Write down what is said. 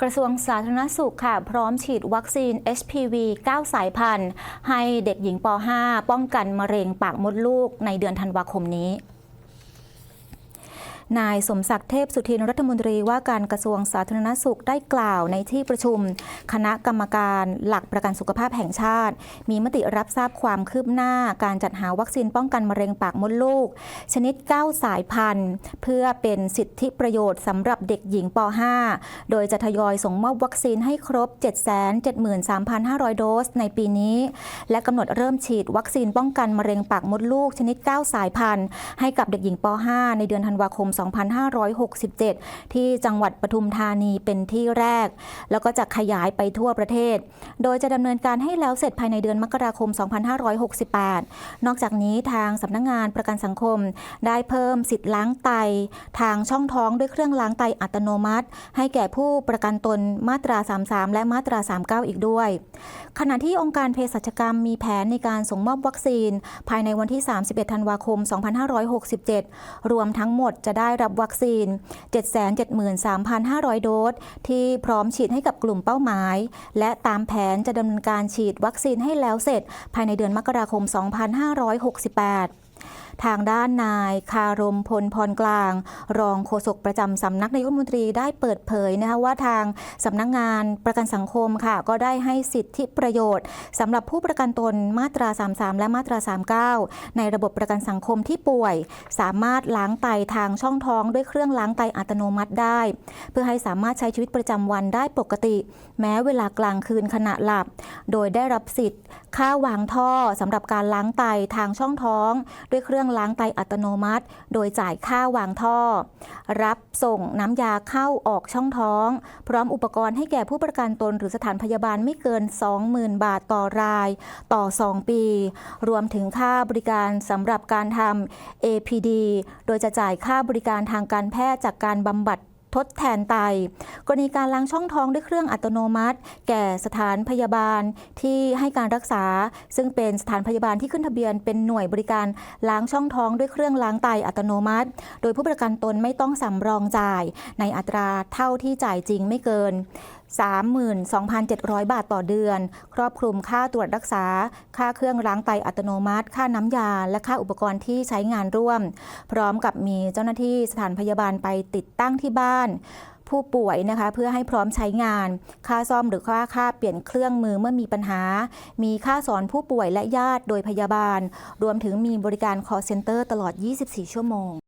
กระทรวงสาธารณสุขค่ะ พร้อมฉีดวัคซีน HPV 9 สายพันธุ์ ให้เด็กหญิงป .5 ป้องกันมะเร็งปากมดลูกในเดือนธันวาคมนี้ นายสมศักดิ์เทพสุทินรัฐมนตรีว่าการกระทรวงสาธารณสุขได้กล่าวในที่ประชุม คณะกรรมการหลักประกันสุขภาพแห่งชาติ มีมติรับทราบความคืบหน้าการจัดหาวัคซีนป้องกันมะเร็งปากมดลูก ชนิด 9 สายพันธุ์ เพื่อเป็นสิทธิประโยชน์สำหรับเด็กหญิงป .5 โดยจะทยอยส่งมอบวัคซีนให้ครบ 773,500 โดส ในปีนี้ และกำหนดเริ่มฉีดวัคซีนป้องกันมะเร็งปากมดลูก ชนิด 9 สายพันธุ์ ให้กับเด็กหญิงป .5 ในเดือนธันวาคม2567 ที่จังหวัดปทุมธานีเป็นที่แรก แล้วก็จะขยายไปทั่วประเทศ โดยจะดำเนินการให้แล้วเสร็จภายในเดือนมกราคม 2568 นอกจากนี้ทางสำนักงงานประกันสังคม ได้เพิ่มสิทธิ์ล้างไต ทางช่องท้องด้วยเครื่องล้างไตอัตโนมัติ ให้แก่ผู้ประกันตนมาตรา 33 และมาตรา 39 อีกด้วย ขณะที่องค์การเภสัชกรรมมีแผนในการส่งมอบวัคซีน ภายในวันที่ 31 ธันวาคม 2567 รวมทั้งหมดจะได้ได้รับวัคซีน 773,500 โดส ที่พร้อมฉีดให้กับกลุ่มเป้าหมาย และตามแผนจะดำเนินการฉีดวัคซีนให้แล้วเสร็จ ภายในเดือนมกราคม 2568 ทางด้านนายคารมพลพรกลาง รองโฆษกประจำสำนักนายกรัฐมนตรีได้เปิดเผยนะคะว่าทางสำนักงานประกันสังคมค่ะ ก็ได้ให้สิทธิประโยชน์สำหรับผู้ประกันตนมาตรา 33 และมาตรา 39 ในระบบประกันสังคมที่ป่วย สามารถล้างไตทางช่องท้องด้วยเครื่องล้างไตอัตโนมัติได้ เพื่อให้สามารถใช้ชีวิตประจำวันได้ปกติ แม้เวลากลางคืนขณะหลับ โดยได้รับสิทธิ์ ค่าวางท่อสำหรับการล้างไตทางช่องท้อง ด้วยเครื่องล้างไตอัตโนมัติ โดยจ่ายค่าวางท่อ รับส่งน้ำยาเข้าออกช่องท้อง พร้อมอุปกรณ์ให้แก่ผู้ประกันตนหรือสถานพยาบาลไม่เกิน 20,000 บาทต่อราย ต่อ 2 ปี รวมถึงค่าบริการสำหรับการทำ APD โดยจะจ่ายค่าบริการทางการแพทย์จากการบำบัด ทดแทนไต กรณีการล้างช่องท้องด้วยเครื่องอัตโนมัติ แก่สถานพยาบาลที่ให้การรักษา ซึ่งเป็นสถานพยาบาลที่ขึ้นทะเบียนเป็นหน่วยบริการล้างช่องท้องด้วยเครื่องล้างไตอัตโนมัติ โดยผู้ประกันตนไม่ต้องสำรองจ่าย ในอัตราเท่าที่จ่ายจริงไม่เกิน 32,700 บาทต่อเดือน ครอบคลุมค่าตรวจรักษา ค่าเครื่องล้างไตอัตโนมัติ ค่าน้ำยา และค่าอุปกรณ์ที่ใช้งานร่วม พร้อมกับมีเจ้าหน้าที่สถานพยาบาลไปติดตั้งที่บ้านผู้ป่วยนะคะเพื่อให้พร้อมใช้งาน ค่าซ่อมหรือค่าค่าเปลี่ยนเครื่องมือเมื่อมีปัญหา มีค่าสอนผู้ป่วยและญาติโดยพยาบาล รวมถึงมีบริการ call center ตลอด 24 ชั่วโมง